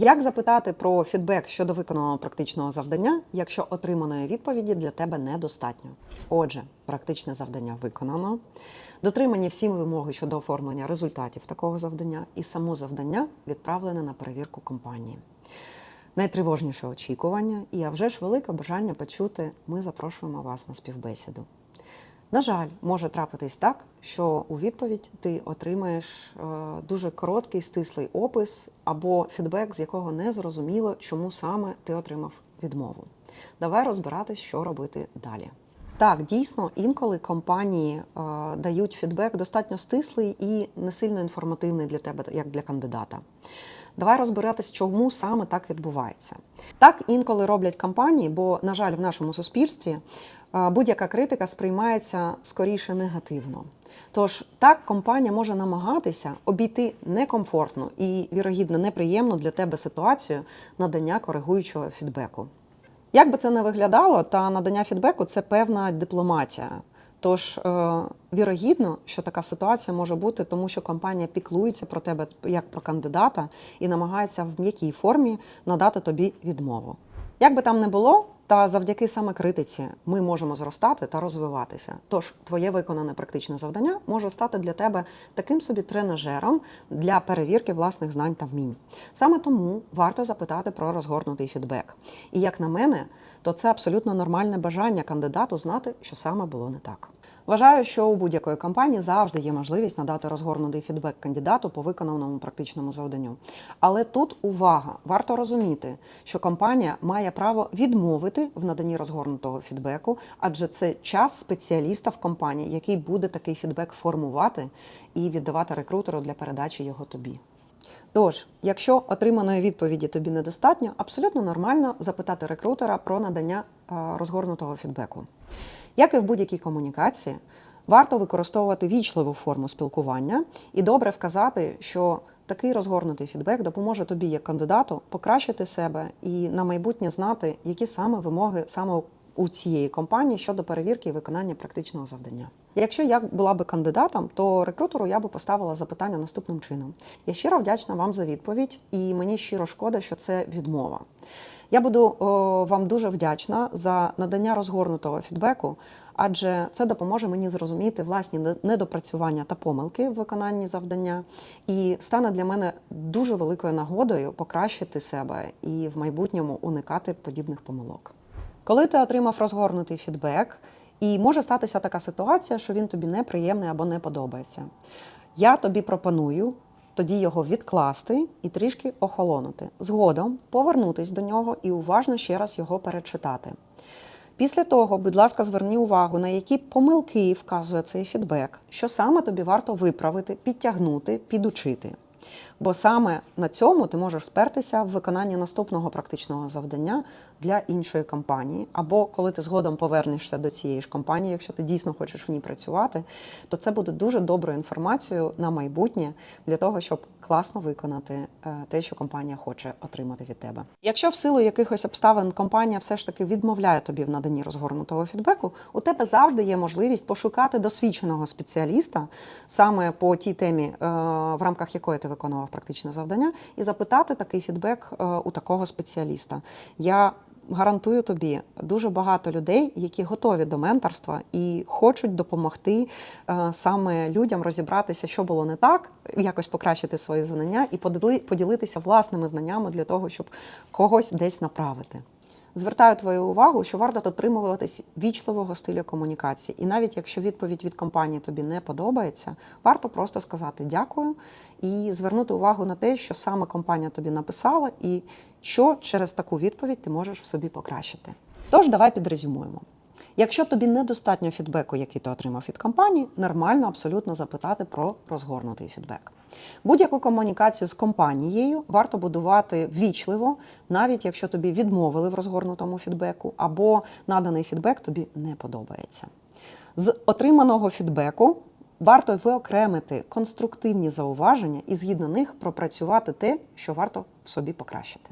Як запитати про фідбек щодо виконаного практичного завдання, якщо отриманої відповіді для тебе недостатньо? Отже, практичне завдання виконано, дотримані всі вимоги щодо оформлення результатів такого завдання, і само завдання відправлене на перевірку компанії. Найтривожніше очікування, і а вже ж велике бажання почути, ми запрошуємо вас на співбесіду. На жаль, може трапитись так, що у відповідь ти отримаєш е, дуже короткий стислий опис або фідбек, з якого не зрозуміло, чому саме ти отримав відмову. Давай розбиратись, що робити далі. Так, дійсно, інколи компанії е, дають фідбек достатньо стислий і не сильно інформативний для тебе, як для кандидата. Давай розбиратись, чому саме так відбувається. Так інколи роблять компанії, бо, на жаль, в нашому суспільстві будь-яка критика сприймається скоріше негативно. Тож так компанія може намагатися обійти некомфортну і, вірогідно, неприємну для тебе ситуацію надання коригуючого фідбеку. Як би це не виглядало, та надання фідбеку це певна дипломатія. Тож, е, вірогідно, що така ситуація може бути, тому що компанія піклується про тебе як про кандидата і намагається в м'якій формі надати тобі відмову. Як би там не було, та завдяки саме критиці ми можемо зростати та розвиватися. Тож твоє виконане практичне завдання може стати для тебе таким собі тренажером для перевірки власних знань та вмінь. Саме тому варто запитати про розгорнутий фідбек. І як на мене, то це абсолютно нормальне бажання кандидату знати, що саме було не так. Вважаю, що у будь-якої компанії завжди є можливість надати розгорнутий фідбек кандидату по виконаному практичному завданню. Але тут увага, варто розуміти, що компанія має право відмовити в наданні розгорнутого фідбеку, адже це час спеціаліста в компанії, який буде такий фідбек формувати і віддавати рекрутеру для передачі його тобі. Тож, якщо отриманої відповіді тобі недостатньо, абсолютно нормально запитати рекрутера про надання е, розгорнутого фідбеку. Як і в будь-якій комунікації, варто використовувати вічливу форму спілкування і добре вказати, що такий розгорнутий фідбек допоможе тобі, як кандидату, покращити себе і на майбутнє знати, які саме вимоги саме у цієї компанії щодо перевірки і виконання практичного завдання. Якщо я була би кандидатом, то рекрутеру я би поставила запитання наступним чином: я щиро вдячна вам за відповідь, і мені щиро шкода, що це відмова. Я буду о, вам дуже вдячна за надання розгорнутого фідбеку, адже це допоможе мені зрозуміти власні недопрацювання та помилки в виконанні завдання, і стане для мене дуже великою нагодою покращити себе і в майбутньому уникати подібних помилок. Коли ти отримав розгорнутий фідбек, і може статися така ситуація, що він тобі неприємний або не подобається. Я тобі пропоную тоді його відкласти і трішки охолонути. Згодом повернутись до нього і уважно ще раз його перечитати. Після того, будь ласка, зверні увагу, на які помилки вказує цей фідбек, що саме тобі варто виправити, підтягнути, підучити. Бо саме на цьому ти можеш спертися в виконанні наступного практичного завдання для іншої компанії. Або коли ти згодом повернешся до цієї ж компанії, якщо ти дійсно хочеш в ній працювати, то це буде дуже доброю інформацією на майбутнє для того, щоб класно виконати е, те, що компанія хоче отримати від тебе. Якщо в силу якихось обставин компанія все ж таки відмовляє тобі в наданні розгорнутого фідбеку, у тебе завжди є можливість пошукати досвідченого спеціаліста саме по тій темі, е, в рамках якої ти виконував практичне завдання, і запитати такий фідбек е, у такого спеціаліста. Я гарантую тобі дуже багато людей, які готові до менторства і хочуть допомогти е, саме людям розібратися, що було не так, якось покращити свої знання і поділитися власними знаннями для того, щоб когось десь направити. Звертаю твою увагу, що варто дотримуватись вічливого стилю комунікації. І навіть якщо відповідь від компанії тобі не подобається, варто просто сказати дякую і звернути увагу на те, що саме компанія тобі написала, і що через таку відповідь ти можеш в собі покращити. Тож, давай підрезюмуємо. Якщо тобі недостатньо фідбеку, який ти отримав від компанії, нормально абсолютно запитати про розгорнутий фідбек. Будь-яку комунікацію з компанією варто будувати ввічливо, навіть якщо тобі відмовили в розгорнутому фідбеку, або наданий фідбек тобі не подобається. З отриманого фідбеку варто виокремити конструктивні зауваження і згідно них пропрацювати те, що варто в собі покращити.